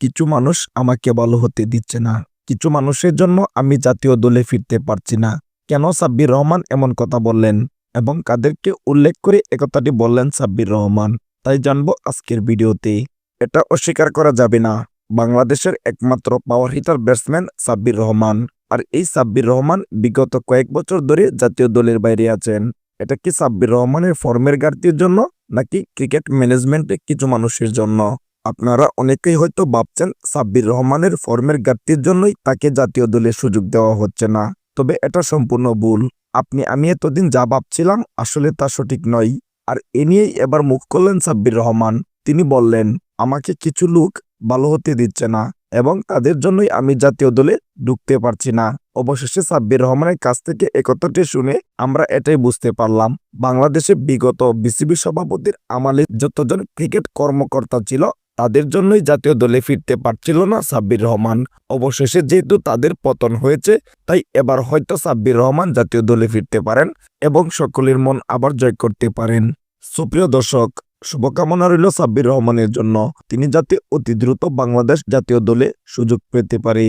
কিছু মানুষ আমাকে ভালো হতে দিচ্ছে না। কিছু মানুষের জন্য আমি জাতীয় দলে ফিরতে পারছি না। কেন সাব্বির রহমান এমন কথা বললেন? এবং কাদেরকে উল্লেখ করে একথাটি বললেন সাব্বির রহমান। তাই জানব আজকের ভিডিওতে। এটা অস্বীকার করা যাবে না। বাংলাদেশের একমাত্র power hitter batsman Sabbir Rahman. আর এই সাব্বির রহমান বিগত কয়েক বছর ধরে জাতীয় দলের বাইরে আছেন। এটা কি সাব্বির রহমানের ফর্মের ঘাটতির জন্য? নাকি ক্রিকেট ম্যানেজমেন্টে কিছু মানুষের জন্য? আপনারা অনেকেই হয়তো ভাবছেন সাব্বির রহমানের ফর্মের ঘাটতির জন্যই তাকে জাতীয় দলে সুযোগ দেওয়া হচ্ছে না। তবে এটা সম্পূর্ণ ভুল। আপনি, আমি এতদিন যা ভাবছিলাম আসলে তা সঠিক নয়। আর এ নিয়েই এবার মুখ করলেন সাব্বির রহমান। তিনি বললেন, আমাকে কিছু লোক ভালো হতে দিচ্ছে না এবং তাদের জন্যই আমি জাতীয় দলে ঢুকতে পারছি না। অবশেষে সাব্বির রহমানের কাছ থেকে একথাটি শুনে আমরা এটাই বুঝতে পারলাম। বাংলাদেশে বিগত বিসিবি সভাপতির আমালে যতজন ক্রিকেট কর্মকর্তা ছিল তাদের জন্যই জাতীয় দলে ফিরতে পারছিল না সাব্বির রহমান। অবশেষে যেহেতু তাদের পতন হয়েছে, তাই এবার হয়তো সাব্বির রহমান জাতীয় দলে ফিরতে পারেন এবং সকলের মন আবার জয় করতে পারেন। সুপ্রিয় দর্শক, শুভকামনা রইল সাব্বির রহমানের জন্য। তিনি যাতে অতি দ্রুত বাংলাদেশ জাতীয় দলে সুযোগ পেতে পারে।